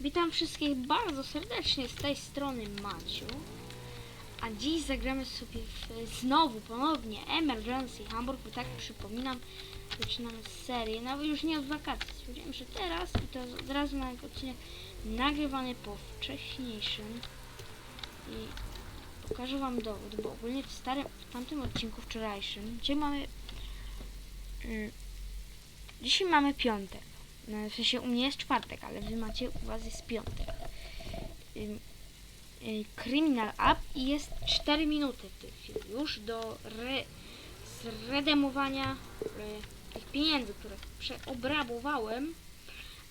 Witam wszystkich bardzo serdecznie z tej strony Maciu. A dziś zagramy sobie w, znowu, ponownie Emergency Hamburg, bo tak przypominam, zaczynamy serię, no już nie od wakacji. Stwierdziłem, że teraz i to od razu na odcinek nagrywany po wcześniejszym i pokażę wam dowód, bo ogólnie w starym, w tamtym odcinku wczorajszym, dzisiaj mamy mm, dzisiaj mamy piątek. No, w sensie u mnie jest czwartek, ale wy macie, u was jest piątek. Y, Criminal Up i jest 4 minuty w tej chwili już do re, zredemowania y, tych pieniędzy, które przeobrabowałem.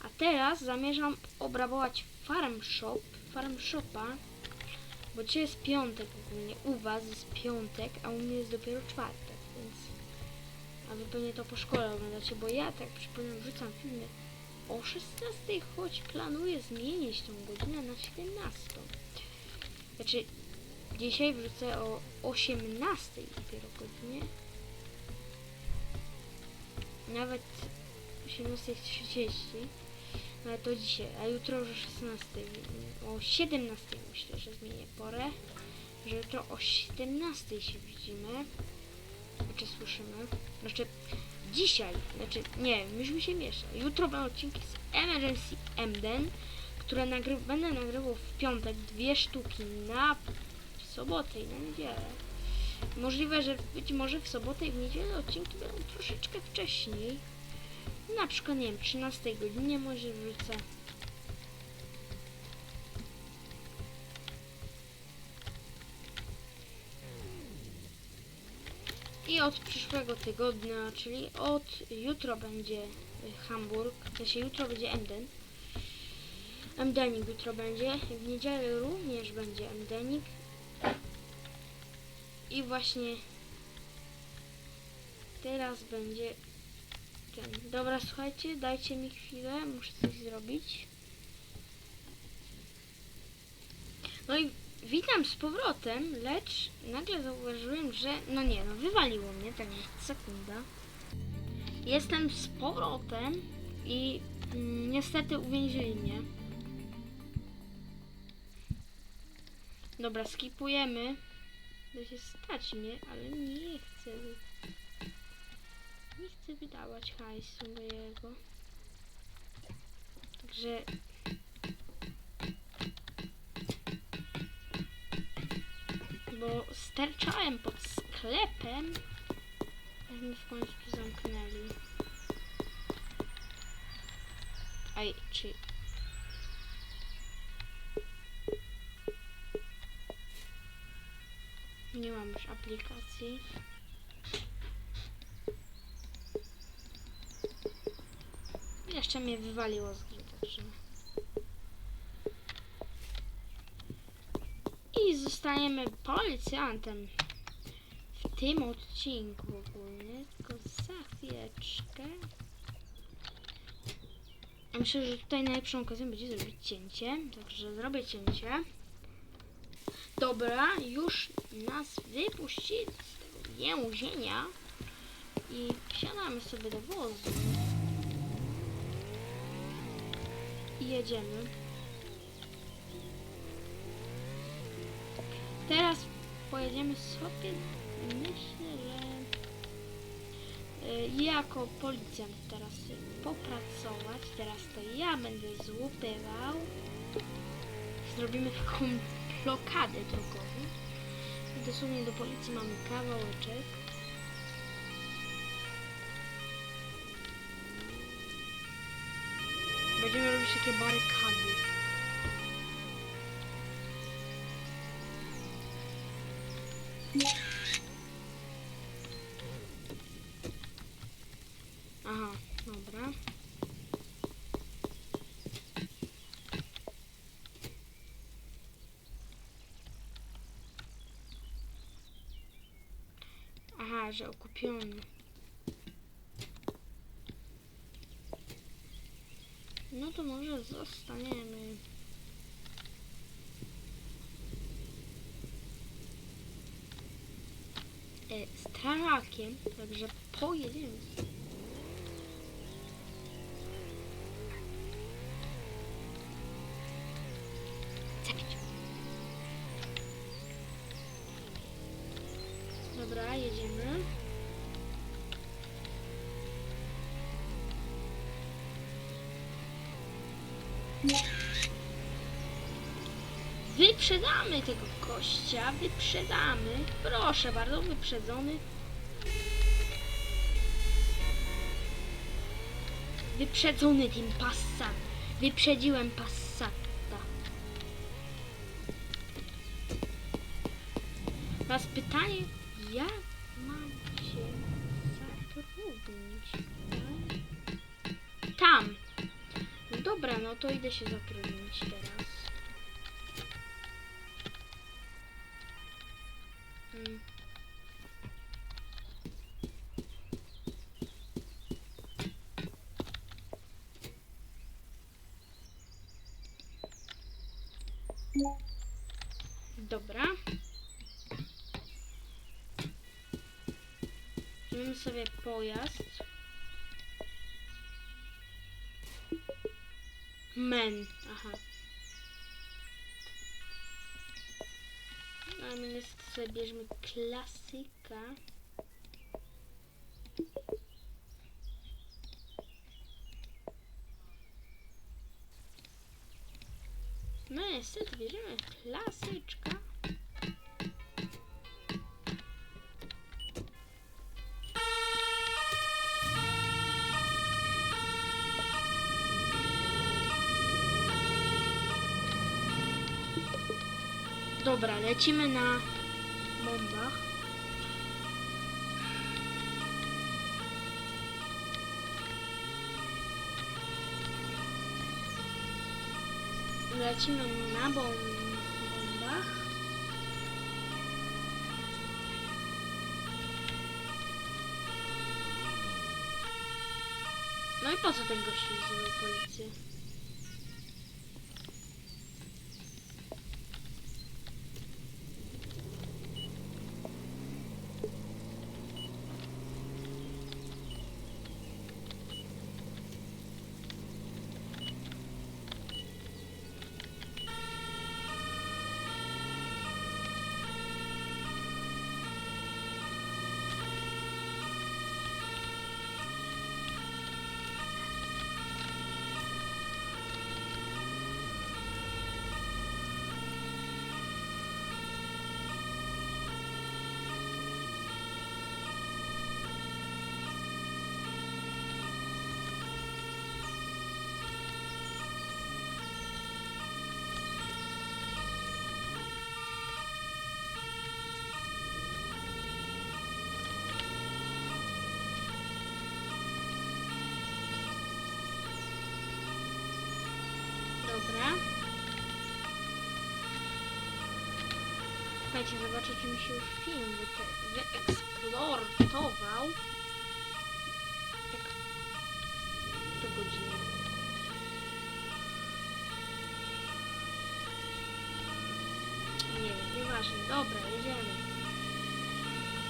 A teraz zamierzam obrabować Farm Shop, Farm Shopa, bo dzisiaj jest piątek ogólnie, u was jest piątek, a u mnie jest dopiero czwartek, więc a wy pewnie to po szkole oglądacie, bo ja tak przypominam, rzucam filmy o 16, choć planuję zmienić tą godzinę na 17. Znaczy, dzisiaj wrzucę o 18 dopiero godzinie. Nawet 18.30. Ale to dzisiaj, a jutro już o 16. O 17 myślę, że zmienię porę. Że jutro o 17 się widzimy. Znaczy słyszymy. Znaczy dzisiaj, znaczy nie, mi się miesza. Jutro będą odcinki z Emergency Emden, które nagry będę nagrywał w piątek dwie sztuki na sobotę i na niedzielę. Możliwe, że być może w sobotę i w niedzielę odcinki będą troszeczkę wcześniej. Na przykład, nie wiem, 13 godzinie może wrzucę. I od przyszłego tygodnia, czyli od jutro będzie y, Hamburg, w sensie jutro będzie Emden. Emdenik jutro będzie, w niedzielę również będzie Emdenik. I właśnie teraz będzie ten. Dobra, słuchajcie, dajcie mi chwilę, muszę coś zrobić. No i witam z powrotem, lecz nagle zauważyłem, że no nie, no wywaliło mnie, także sekunda. Jestem z powrotem i mm, niestety uwięzili mnie. Dobra, skipujemy. Da się stać mnie, ale nie chcę. Nie chcę wydawać hajsu mojego. Także bo sterczałem pod sklepem, aż mnie w końcu zamknęli. Aj, czy... Nie mam już aplikacji. Jeszcze mnie wywaliło z gry, także... I zostajemy policjantem w tym odcinku ogólnie, tylko za chwileczkę. Myślę, że tutaj najlepszą okazją będzie zrobić cięcie, także zrobię cięcie. Dobra, już nas wypuścili z tego więzienia i wsiadamy sobie do wozu i jedziemy. Teraz pojedziemy sobie, myślę, że y, jako policjant teraz popracować. Teraz to ja będę złupywał. Zrobimy taką blokadę drogową. I dosłownie do policji mamy kawałeczek. Będziemy robić takie barykady. Aha, dobra. Aha, że okupiony. No to może zostaniemy. harakiem, także pojedziemy. Dobra, jedziemy. Wyprzedzamy tego kościa, wyprzedzamy. Proszę bardzo, wyprzedzony. Wyprzedzony tym Passat. Wyprzedziłem Passata. Teraz pytanie, jak mam się zatrudnić? Tam. No dobra, no to idę się zatrudnić Men. Aha. A my sobie bierzemy klasyka. Dobra, lecimy na bombach. Lecimy na bom bombach. No i po co ten gościu wzywał policję? Dobra. Słuchajcie, zobaczę, czy mi się film wy- wyeksplortował. Tak. Do godziny. Nie wiem, nieważne. Dobra, jedziemy.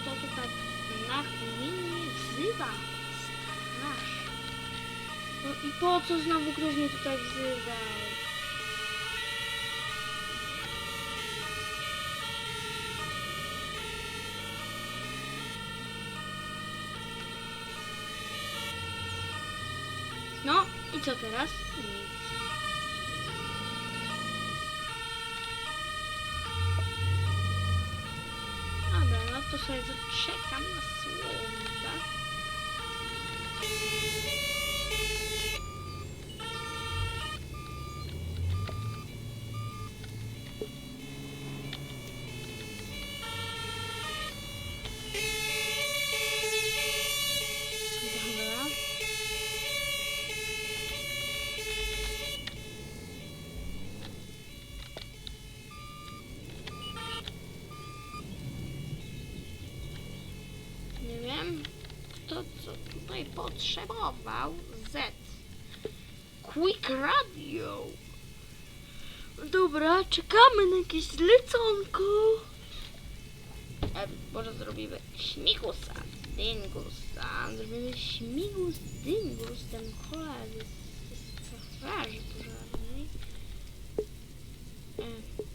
Kto tutaj na mnie wzywa? Straż. No i po co znowu ktoś mnie tutaj wzywał? No i co teraz? Nic. Dobra, no to sobie zaczekam na słowa. Dobra. Nie wiem, co tutaj potrzebował. Z. Quick Radio. Dobra, czekamy na jakieś zleconko. E, może zrobimy śmigusa, dyngusa. Zrobimy śmigus, dyngus, ten choler jest z straży pożarnej. E.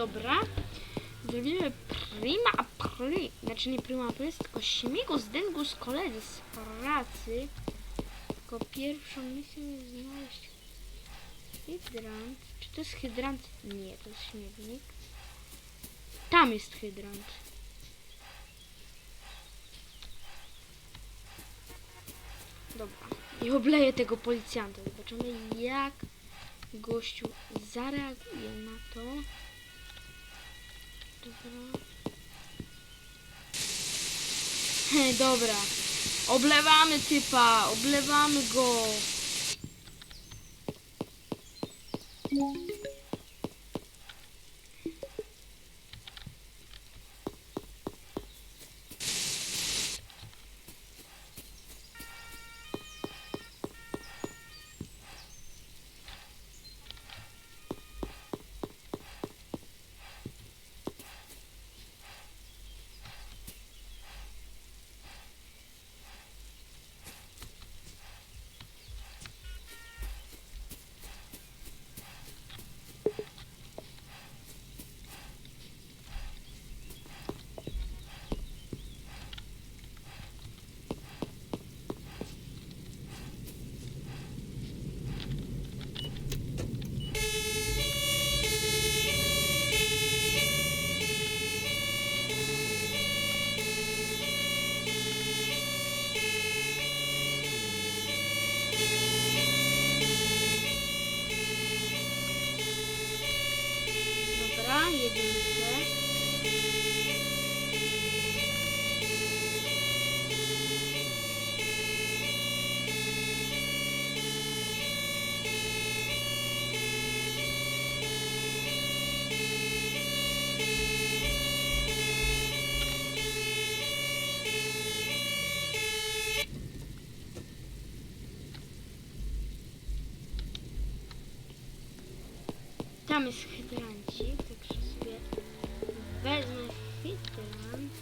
Dobra. Zrobimy prima april. Znaczy nie prima april, tylko śmigus dyngus koledzy z pracy. Tylko pierwszą misją jest znaleźć hydrant. Czy to jest hydrant? Nie, to jest śmietnik. Tam jest hydrant. Dobra. I obleję tego policjanta. Zobaczymy jak gościu zareaguje na to. Dobra. Dobra. Oblewamy typa, oblewamy go. Tam jest hydrancik, także sobie wezmę hydrant.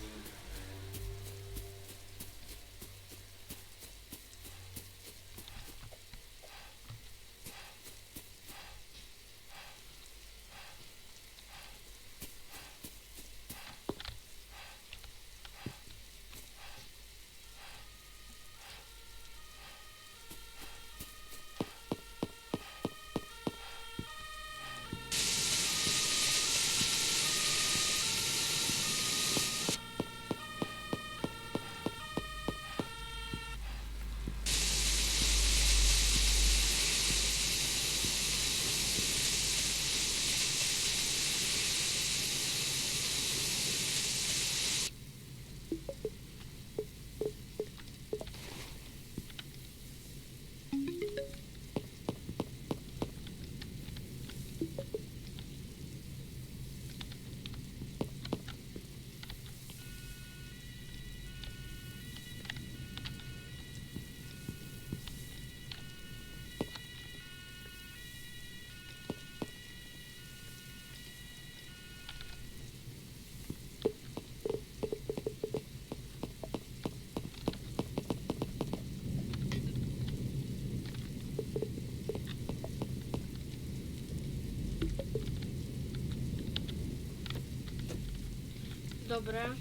Dobra. E,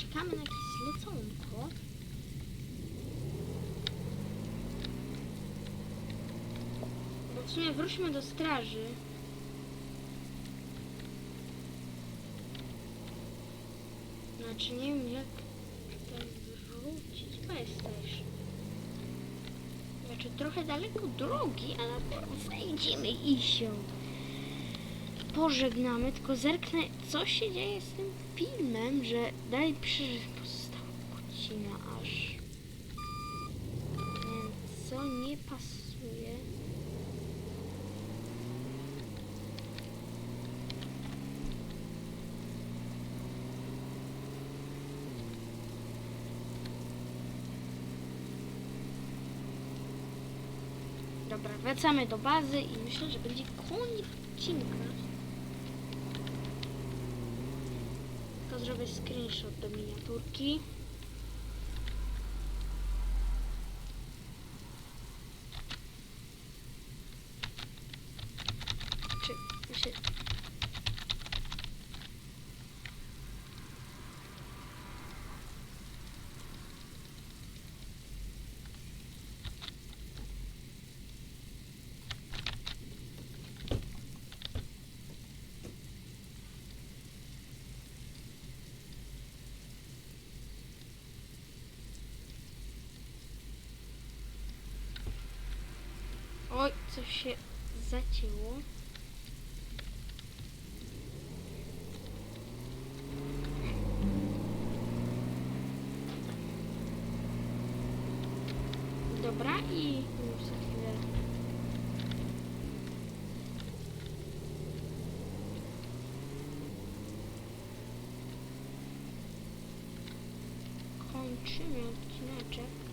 czekamy na jakieś zleconko. Bo w sumie wróćmy do straży. Znaczy nie wiem jak tutaj wrócić. Chyba jesteś. Znaczy trochę daleko drogi, ale zejdziemy i się pożegnamy, tylko zerknę, co się dzieje z tym filmem, że dalej pisze, że pozostała godzina aż. Co nie pasuje. Dobra, wracamy do bazy i myślę, że będzie koniec odcinka. Tylko zrobię screenshot do miniaturki. Czy mi się coś się zacięło. Dobra i już za chwilę. Kończymy odcineczek.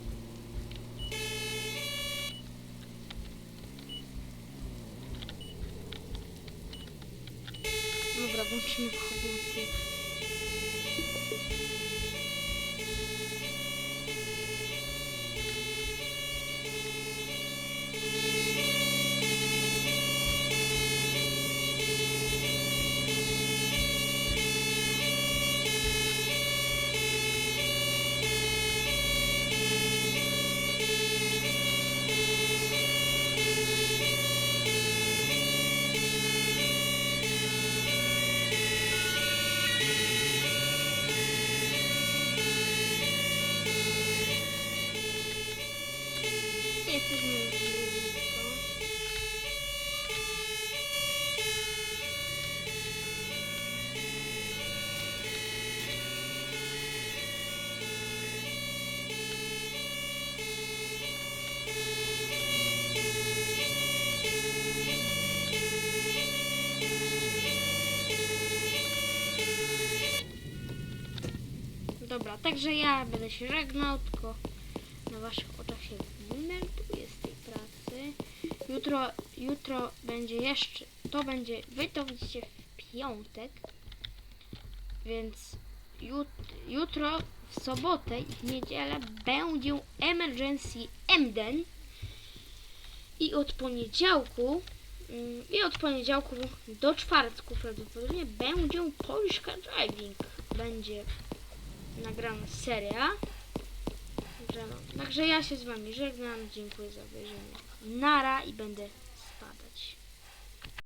오케 이, 가 보. Także ja będę się żegnał, tylko na waszych oczach się wymelduję z tej pracy. Jutro, jutro będzie jeszcze, to będzie, wy to widzicie w piątek, więc jut, jutro w sobotę i w niedzielę będzie Emergency Emden i od poniedziałku mm, i od poniedziałku do czwartku prawdopodobnie będzie Polska Driving. Będzie nagrana seria. Także ja się z wami żegnam. Dziękuję za obejrzenie. Nara i będę